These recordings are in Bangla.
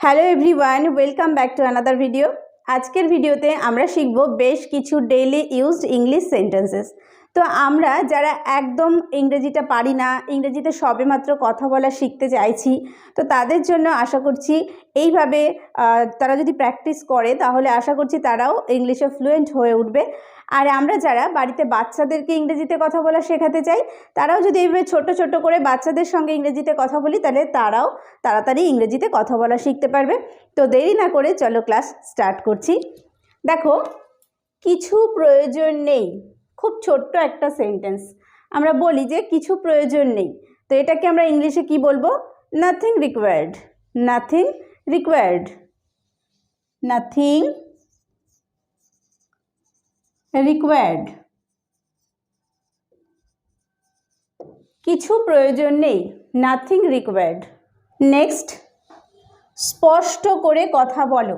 Hello everyone welcome back to another video আজকের ভিডিওতে আমরা শিখব বেশ কিছু ডেইলি ইউজড ইংলিশ সেন্টেন্সেস তো আমরা যারা একদম ইংরেজিটা পারি না, ইংরেজিতে সবেমাত্র কথা বলা শিখতে চাইছি, তো তাদের জন্য আশা করছি এইভাবে তারা যদি প্র্যাকটিস করে, তাহলে আশা করছি তারাও ইংলিশে ফ্লুয়েন্ট হয়ে উঠবে। আর আমরা যারা বাড়িতে বাচ্চাদেরকে ইংরেজিতে কথা বলা শেখাতে চাই, তারাও যদি এইভাবে ছোট ছোট করে বাচ্চাদের সঙ্গে ইংরেজিতে কথা বলি, তাহলে তারাও তাড়াতাড়ি ইংরেজিতে কথা বলা শিখতে পারবে। তো দেরি না করে চলো ক্লাস স্টার্ট করছি। দেখো, কিছু প্রয়োজন নেই। খুব ছোট্ট একটা সেন্টেন্স আমরা বলি যে, কিছু প্রয়োজন নেই। তো এটাকে আমরা ইংলিশে কি বলব? Nothing required nothing required nothing required কিছু প্রয়োজন নেই নাথিং রিকোয়ার্ড নেক্সট স্পষ্ট করে কথা বলো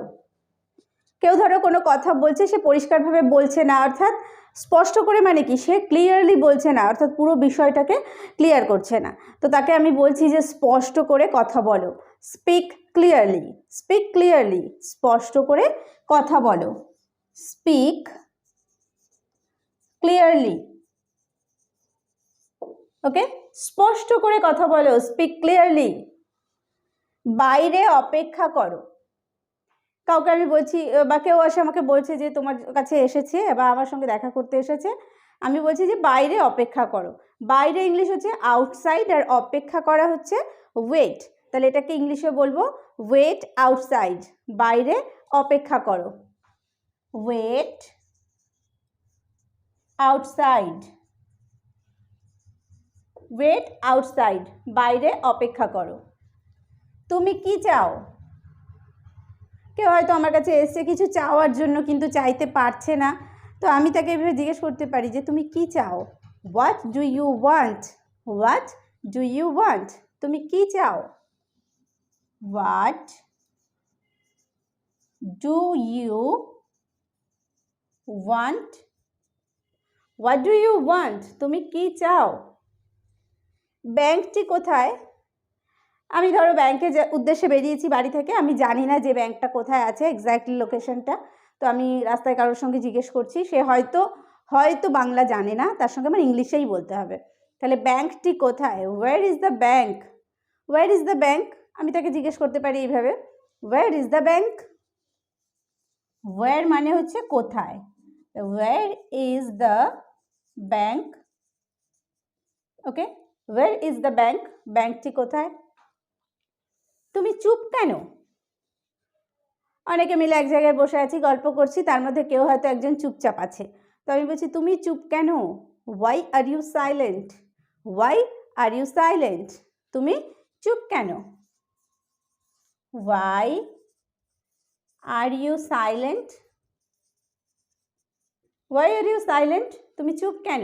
কেউ ধরো কোনো কথা বলছে সে পরিষ্কারভাবে বলছে না অর্থাৎ স্পষ্ট করে মানে কি, সে ক্লিয়ারলি বলছে না, অর্থাৎ পুরো বিষয়টাকে ক্লিয়ার করছে না। তো তাকে আমি বলছি যে স্পষ্ট করে কথা বলো। স্পিক ক্লিয়ারলি স্পিক ক্লিয়ারলি স্পষ্ট করে কথা বলো। স্পিক ক্লিয়ারলি ওকে স্পষ্ট করে কথা বলো স্পিক ক্লিয়ারলি বাইরে অপেক্ষা করো। কাউকে আমি বলছি বা কেউ এসে আমাকে বলছে যে তোমার কাছে এসেছে বা আমার সঙ্গে দেখা করতে এসেছে, আমি বলছি যে বাইরে অপেক্ষা করো। বাইরে ইংলিশ হচ্ছে আউটসাইড আর অপেক্ষা করা হচ্ছে ওয়েট তাহলে এটাকে ইংলিশে বলব ওয়েট আউটসাইড বাইরে অপেক্ষা করো। ওয়েট আউটসাইড ওয়েট আউটসাইড বাইরে অপেক্ষা করো। তুমি কি চাও? কেউ হয়তো আমার কাছে এসছে কিছু চাওয়ার জন্য কিন্তু চাইতে পারছে না। তো আমি তাকে এভাবে জিজ্ঞেস করতে পারি যে, তুমি কি চাও? What do you want what do you want তুমি কি চাও? What do you want what do you want তুমি কি চাও? ব্যাংকটি কোথায়? আমি ধরো ব্যাংকে যে উদ্দেশ্যে বেরিয়েছি বাড়ি থেকে, আমি জানি না যে ব্যাংকটা কোথায় আছে এক্স্যাক্টলি লোকেশনটা তো আমি রাস্তায় কারোর সঙ্গে জিজ্ঞেস করছি, সে হয়তো হয়তো বাংলা জানে না, তার সঙ্গে আমার ইংলিশেই বলতে হবে। তাহলে ব্যাংকটি কোথায়? Where is the bank where is the bank আমি তাকে জিজ্ঞেস করতে পারি এইভাবে। Where is the bank where মানে হচ্ছে কোথায়? Where is the bank okay where is the bank ব্যাংকটি কোথায়? তুমি চুপ কেন? অনেকে মিলে এক জায়গায় বসে আছি, গল্প করছি, তার মধ্যে কেউ হয়তো একজন চুপচাপ আছে। তো আমি বলছি, তুমি চুপ কেন? Why are you silent why are you silent তুমি চুপ কেন? Why are you silent why are you silent তুমি চুপ কেন?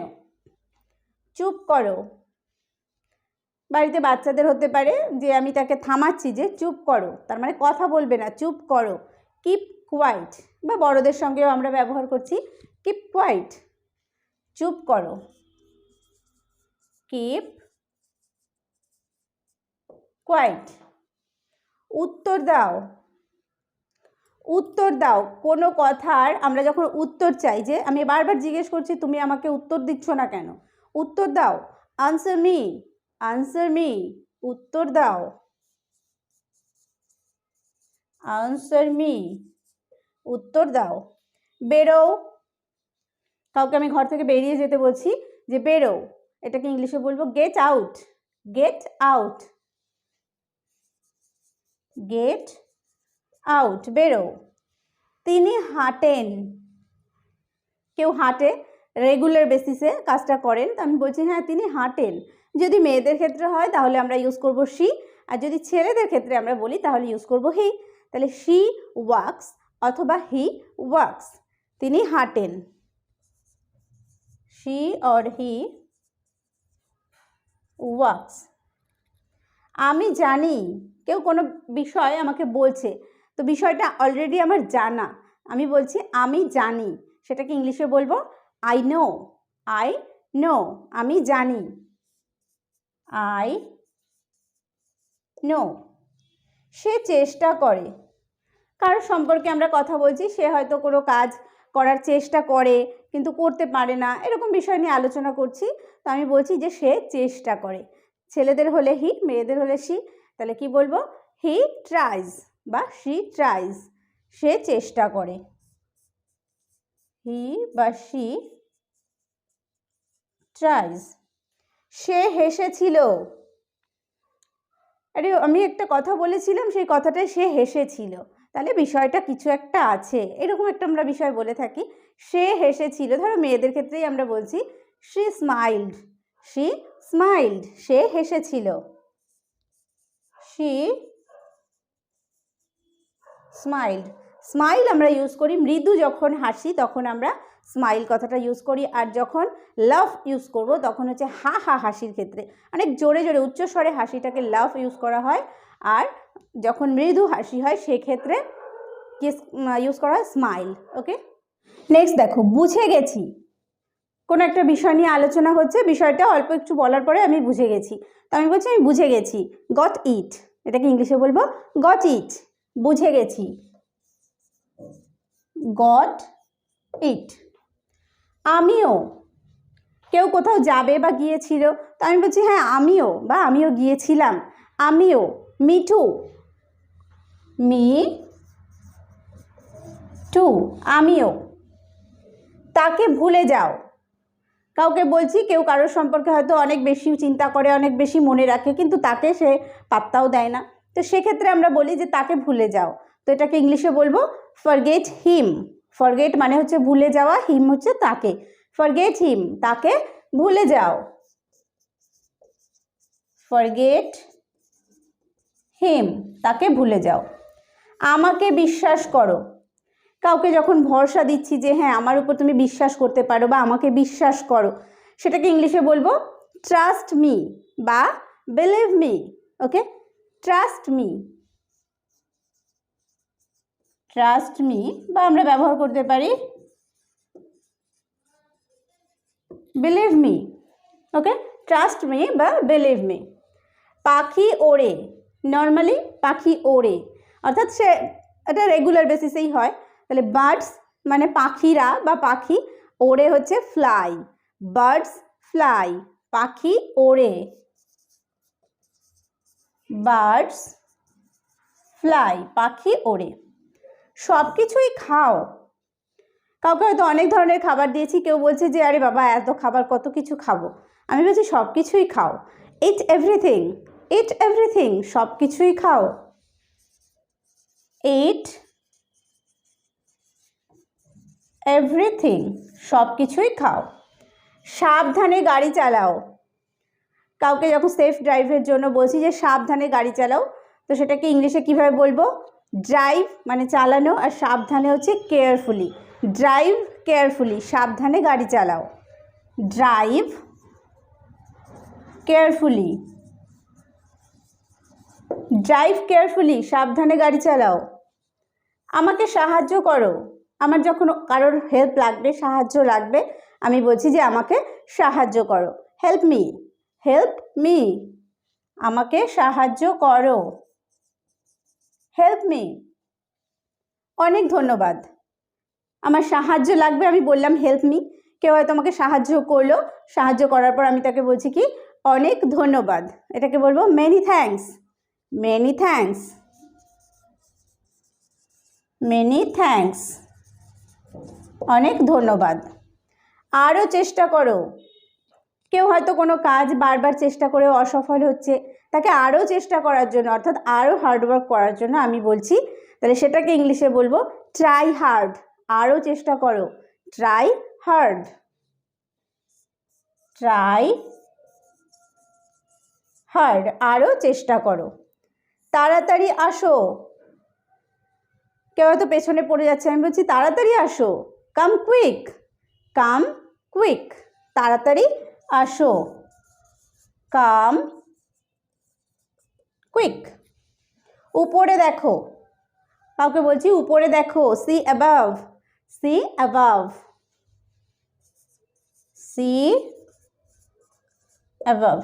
চুপ করো। বাড়িতে বাচ্চাদের হতে পারে যে আমি তাকে থামাচ্ছি যে চুপ করো। তার মানে কথা বলবে না, চুপ করো। কিপ কোয়াইট বা বড়দের সঙ্গেও আমরা ব্যবহার করছি কিপ কোয়াইট চুপ করো। কিপ কোয়াইট উত্তর দাও। উত্তর দাও। কোনো কথার আমরা যখন উত্তর চাই যে, আমি বারবার জিজ্ঞেস করছি, তুমি আমাকে উত্তর দিচ্ছ না কেন? উত্তর দাও। আনসার মি আনসার মি উত্তর দাও। আনসার মি উত্তর দাও। বেরো। কাউকে আমি ঘর থেকে বেরিয়ে যেতে বলছি যে বেরো। এটাকে ইংলিশে বলব get out get out get out বেরো। তিনি হাঁটেন। কেউ হাঁটে? রেগুলার বেসিসে কাজটা করেন, তো আমি বলছি হ্যাঁ তিনি হাঁটেন। যদি মেয়েদের ক্ষেত্রে হয়, তাহলে আমরা ইউজ করব শি আর যদি ছেলেদের ক্ষেত্রে আমরা বলি, তাহলে ইউজ করব হি তাহলে শি ওয়াক্স অথবা হি ওয়াক্স তিনি হাঁটেন। শি অর হি ওয়াক্স আমি জানি, কেউ কোনো বিষয় আমাকে বলছে, তো বিষয়টা অলরেডি আমার জানা। আমি বলছি, আমি জানি। সেটাকে ইংলিশে বলব আই নো আই নো আমি জানি। আই নো সে চেষ্টা করে। কারোর সম্পর্কে আমরা কথা বলছি, সে হয়তো কোনো কাজ করার চেষ্টা করে, কিন্তু করতে পারে না। এরকম বিষয় নিয়ে আলোচনা করছি। তো আমি বলছি যে সে চেষ্টা করে। ছেলেদের হলে হি মেয়েদের হলে সি তাহলে কি বলব? হি ট্রাইজ বা শি ট্রাইজ সে চেষ্টা করে। হি বা শি ট্রাইজ সে হেসেছিল। আরে, আমি একটা কথা বলেছিলাম, সেই কথাটায় সে হেসেছিল। তাহলে বিষয়টা কিছু একটা আছে। এরকম একটা আমরা বিষয় বলে থাকি। সে হেসেছিল, ধরো মেয়েদের ক্ষেত্রেই আমরা বলছি শি স্মাইল্ড শি স্মাইল্ড সে হেসেছিল। শি স্মাইল্ড স্মাইল আমরা ইউজ করি মৃদু যখন হাসি, তখন আমরা স্মাইল কথাটা ইউজ করি আর যখন লাভ ইউজ করব তখন হচ্ছে হা হা হাসির ক্ষেত্রে। অনেক জোরে জোরে উচ্চস্বরে হাসিটাকে লাভ ইউজ করা হয় আর যখন মৃদু হাসি হয় সেক্ষেত্রে কি ইউজ করা হয় স্মাইল ওকে নেক্সট দেখো, বুঝে গেছি। কোনো একটা বিষয় নিয়ে আলোচনা হচ্ছে, বিষয়টা অল্প একটু বলার পরে আমি বুঝে গেছি। তো আমি বলছি আমি বুঝে গেছি। গট ইট এটাকে ইংলিশে বলব গট ইট বুঝে গেছি। গট ইট আমিও। কেউ কোথাও যাবে বা গিয়েছিল, তো আমি বলছি হ্যাঁ আমিও বা আমিও গিয়েছিলাম। আমিও, মিঠু। মি, টু, আমিও। তাকে ভুলে যাও। কাউকে বলছি, কেউ কারোর সম্পর্কে হয়তো অনেক বেশি চিন্তা করে, অনেক বেশি মনে রাখে, কিন্তু তাকে সে পাত্তাও দেয় না। তো সেক্ষেত্রে আমরা বলি যে, তাকে ভুলে যাও। তো এটাকে ইংলিশে বলব ফরগেট হিম ফরগেট মানে হচ্ছে ভুলে যাওয়া হিম হচ্ছে তাকে। ফরগেট হিম তাকে ভুলে যাও। ফরগেট হিম তাকে ভুলে যাও। আমাকে বিশ্বাস করো। কাউকে যখন ভরসা দিচ্ছি যে হ্যাঁ আমার উপর তুমি বিশ্বাস করতে পারো বা আমাকে বিশ্বাস করো, সেটাকে ইংলিশে বলব ট্রাস্ট মি বা believe me okay trust me trust me বা আমরা ব্যবহার করতে পারি। Believe me okay trust me বা বিলিভ মি পাখি ওড়ে নর্মালি পাখি ওড়ে। অর্থাৎ সে এটা রেগুলার বেসিসেই হয়। তাহলে বার্ডস মানে পাখিরা বা পাখি ওড়ে হচ্ছে ফ্লাই বার্ডস ফ্লাই পাখি ওড়ে। বার্ডস ফ্লাই পাখি ওড়ে। সব কিছুই খাও। কাউকে হয়তো অনেক ধরনের খাবার দিয়েছি, কেউ বলছে যে, আরে বাবা, এত খাবার, কত কিছু খাব? আমি বলছি সব কিছুই খাও। ইট এভরিথিং ইট এভরিথিং সব কিছুই খাও। ইট এভরিথিং সব কিছুই খাও। সাবধানে গাড়ি চালাও। কাউকে যখন সেফ ড্রাইভের জন্য বলছি যে, সাবধানে গাড়ি চালাও, তো সেটাকে ইংলিশে কীভাবে বলব? ড্রাইভ মানে চালানো আর সাবধানে হচ্ছে কেয়ারফুলি ড্রাইভ কেয়ারফুলি সাবধানে গাড়ি চালাও। ড্রাইভ কেয়ারফুলি ড্রাইভ কেয়ারফুলি সাবধানে গাড়ি চালাও। আমাকে সাহায্য করো। আমার যখন কারোর হেল্প লাগবে, সাহায্য লাগবে, আমি বলছি যে আমাকে সাহায্য করো। হেল্প মি হেল্প মি আমাকে সাহায্য করো। হেল্প মি অনেক ধন্যবাদ। আমার সাহায্য লাগবে, আমি বললাম হেল্প মি কেউ হয়তো আমাকে সাহায্য করল। সাহায্য করার পর আমি তাকে বলছি কি, অনেক ধন্যবাদ। এটাকে বলব many thanks many thanks many thanks অনেক ধন্যবাদ। আরও চেষ্টা করো। কেউ হয়তো কোনো কাজ বারবার চেষ্টা করেও অসফল হচ্ছে। তাকে আরও চেষ্টা করার জন্য, অর্থাৎ আরও হার্ডওয়ার্ক করার জন্য আমি বলছি, তাহলে সেটাকে ইংলিশে বলব ট্রাই হার্ড আরও চেষ্টা করো ট্রাই হার্ড ট্রাই হার্ড আরও চেষ্টা করো। তাড়াতাড়ি আসো। কেউ হয়তো পেছনে পড়ে যাচ্ছে, আমি বলছি, তাড়াতাড়ি আসো কাম কুইক কাম কুইক তাড়াতাড়ি আসো কাম কুইক উপরে দেখো। কাউকে বলছি উপরে দেখো। See above see above see above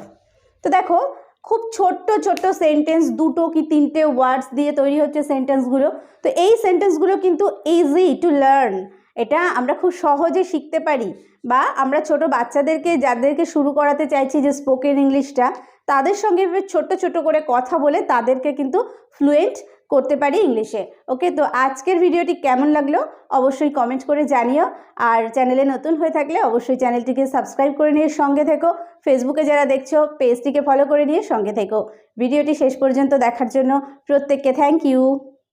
তো দেখো, খুব ছোট্ট ছোট্ট সেন্টেন্স দুটো কি তিনটে ওয়ার্ডস দিয়ে তৈরি হচ্ছে সেন্টেন্সগুলো তো এই সেন্টেন্সগুলো কিন্তু ইজি টু লার্ন এটা আমরা খুব সহজে শিখতে পারি। বা আমরা ছোট বাচ্চাদেরকে, যাদেরকে শুরু করাতে চাইছি যে স্পোকেন ইংলিশটা তাদের সঙ্গে ছোট ছোট করে কথা বলে তাদেরকে কিন্তু ফ্লুয়েন্ট করতে পারি ইংলিশে ওকে তো আজকের ভিডিওটি কেমন লাগল অবশ্যই কমেন্ট করে জানিও। আর চ্যানেলে নতুন হয়ে থাকলে অবশ্যই চ্যানেলটিকে সাবস্ক্রাইব করে নিয়ে সঙ্গে থেকো। ফেসবুকে যারা দেখছ পেজটিকে ফলো করে নিয়ে সঙ্গে থেকো। ভিডিওটি শেষ পর্যন্ত দেখার জন্য প্রত্যেককে থ্যাংক ইউ